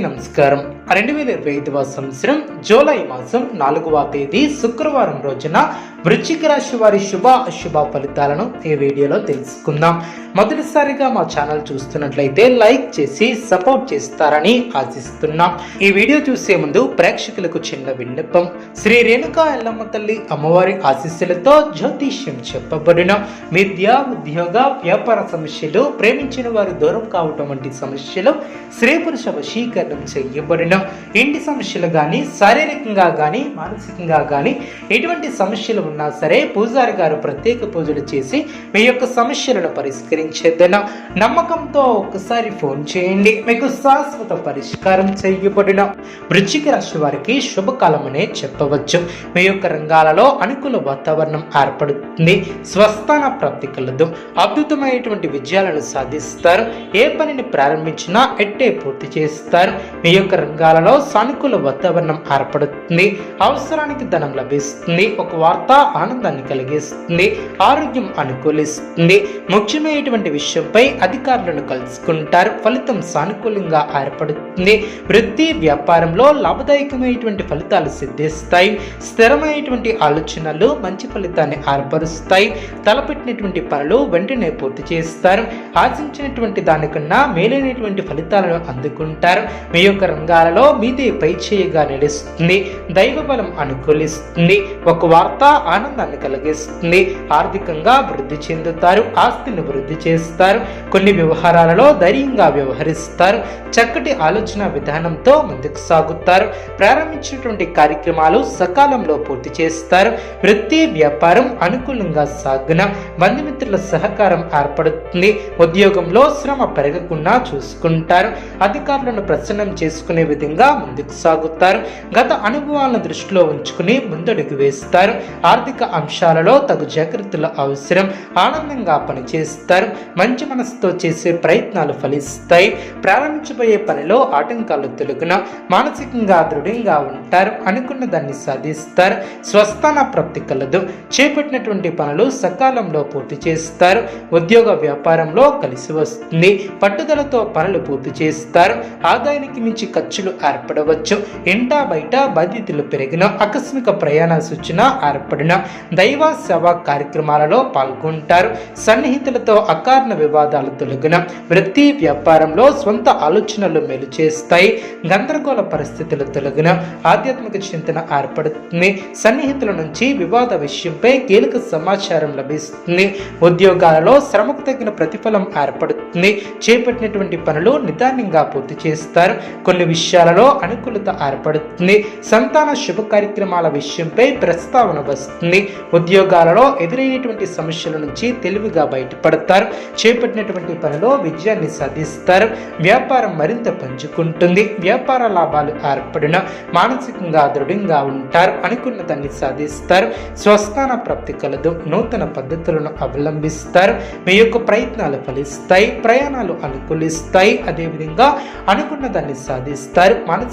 നമസ്കാരം రెండు వేల ఇరవై ఐదవ సంవత్సరం జూలై మాసం నాలుగవ తేదీ శుక్రవారం రోజున వృశ్చిక రాశి వారి శుభ అశుభ ఫలితాలను ఈ వీడియోలో తెలుసుకుందాం. మొదటిసారిగా మా ఛానల్ చూస్తున్నట్లయితే లైక్ చేసి సపోర్ట్ చేస్తారని ఆశిస్తున్నాం. ఈ వీడియో చూసే ముందు ప్రేక్షకులకు చిన్న విన్నపం. శ్రీ రేణుకా ఎల్లమ్మ తల్లి అమ్మవారి ఆశీస్సులతో జ్యోతిష్యం చెప్పబడిన విద్య ఉద్యోగ వ్యాపార సమస్యలు ప్రేమించిన వారు దూరం కావటం వంటి సమస్యలు స్త్రీ పురుష వశీకరణం చేయబడిన ఇంటి సమస్యలు కానీ శారీరకంగా కానీ మానసికంగా కానీ ఎటువంటి సమస్యలు ఉన్నా సరే పూజారి గారు ప్రత్యేక పూజలు చేసి మీ యొక్క సమస్యలను పరిష్కరించేద్దన నమ్మకంతో ఒక్కసారి ఫోన్ చేయండి. మీకు శాశ్వత పరిష్కారం చేయబడిన వృశ్చిక రాశి వారికి శుభకాలం అనే చెప్పవచ్చు. మీ యొక్క రంగాలలో అనుకూల వాతావరణం ఏర్పడుతుంది. స్వస్థాన ప్రాప్తి కలదు. అద్భుతమైనటువంటి విజయాలను సాధిస్తారు. ఏ పనిని ప్రారంభించినా ఎట్టే పూర్తి చేస్తారు. మీ యొక్క వర్గాలలో సానుకూల వాతావరణం ఏర్పడుతుంది. అవసరానికి ధనం లభిస్తుంది. ఒక వార్త ఆనందాన్ని కలిగిస్తుంది. ఆరోగ్యం అనుకూలిస్తుంది. ముఖ్యమైనటువంటి విషయంపై అధికారులను కలుసుకుంటారు. ఫలితం సానుకూలంగా ఏర్పడుతుంది. వృత్తి వ్యాపారంలో లాభదాయకమైనటువంటి ఫలితాలు సిద్ధిస్తాయి. స్థిరమైనటువంటి ఆలోచనలు మంచి ఫలితాన్ని ఏర్పరుస్తాయి. తలపెట్టినటువంటి పనులు వెంటనే పూర్తి చేస్తారు. ఆశించినటువంటి దానికన్నా మేలైనటువంటి ఫలితాలను అందుకుంటారు. మీ యొక్క రంగాలలో మీదే పై చేయగా నిలుస్తుంది దైవ బలం అనుకూలిస్తుంది ఒక వార్త ఆనందాన్ని కలిగిస్తుంది ఆర్థికంగా వృద్ధి చెందుతారు ఆస్తిని వృద్ధి చేస్తారు కొన్ని వ్యవహారాలలో ధైర్యంగా వ్యవహరిస్తారు చక్కటి ఆలోచన విధానంతో ముందుకు సాగుతారు ప్రారంభించినటువంటి కార్యక్రమాలు సకాలంలో పూర్తి చేస్తారు వృత్తి వ్యాపారం అనుకూలంగా సాగున బంధుమిత్రుల సహకారం ఏర్పడుతుంది ఉద్యోగంలో శ్రమ పెరగకుండా చూసుకుంటారు అధికారులను ప్రసన్నం చేసుకునే విధంగా ముందుకు సాగుతారు. గత అనుభవాలను దృష్టిలో ఉంచుకుని ముందడుగు వేస్తారు. ఆర్థిక అంశాలలో తగు జాగ్రత్తలు అవసరం. ఆనందంగా పనిచేస్తారు. మంచి మనసుతో చేసే ప్రయత్నాలు ఫలిస్తాయి. ప్రారంభించబోయే పనిలో ఆటంకాలు తొలగిన మానసికంగా దృఢంగా ఉంటారు అనుకున్న దాన్ని సాధిస్తారు. స్వస్థాన ప్రాప్తి కలదు. చేపట్టినటువంటి పనులు సకాలంలో పూర్తి చేస్తారు. ఉద్యోగ వ్యాపారంలో కలిసి వస్తుంది. పట్టుదలతో పనులు పూర్తి చేస్తారు. ఆదాయానికి మించి ఖర్చులు ఏర్పడవచ్చు ఇంటా బయట బాధ్యతలు పెరిగిన ఆకస్మిక ప్రయాణ సూచన ఏర్పడిన దైవ సేవా కార్యక్రమాలలో పాల్గొంటారు. సన్నిహితులతో అకారణ వివాదాలు తొలగిన వృత్తి వ్యాపారంలో సొంత ఆలోచనలు మేలు చేస్తాయి. గందరగోళ పరిస్థితులు తొలగిన ఆధ్యాత్మిక చింతన ఏర్పడుతుంది. సన్నిహితుల నుంచి వివాద విషయంపై కీలక సమాచారం లభిస్తుంది. ఉద్యోగాలలో శ్రమకు తగిన ప్రతిఫలం ఏర్పడుతుంది. చేపట్టినటువంటి పనులు నిదానంగా పూర్తి చేస్తారు. కొన్ని విషయాలలో అనుకూలత ఏర్పడుతుంది. సంతాన శుభ కార్యక్రమాల విషయంపై ప్రస్తావన వస్తుంది. ఉద్యోగాలలో ఎదురైనటువంటి సమస్యల నుంచి తెలివిగా బయటపడతారు. చేపట్టినటువంటి పనిలో విజయాన్ని సాధిస్తారు. వ్యాపారం మరింత పంచుకుంటుంది. వ్యాపార లాభాలు ఏర్పడిన మానసికంగా దృఢంగా ఉంటారు. అనుకున్న దాన్ని సాధిస్తారు. స్వస్థాన ప్రాప్తి కలదు. నూతన పద్ధతులను అవలంబిస్తారు. మీ యొక్క ప్రయత్నాలు ఫలిస్తాయి. ప్రయాణాలు అనుకూలిస్తాయి. అదేవిధంగా అనుకున్న దాన్ని సాధిస్తారు. మనసు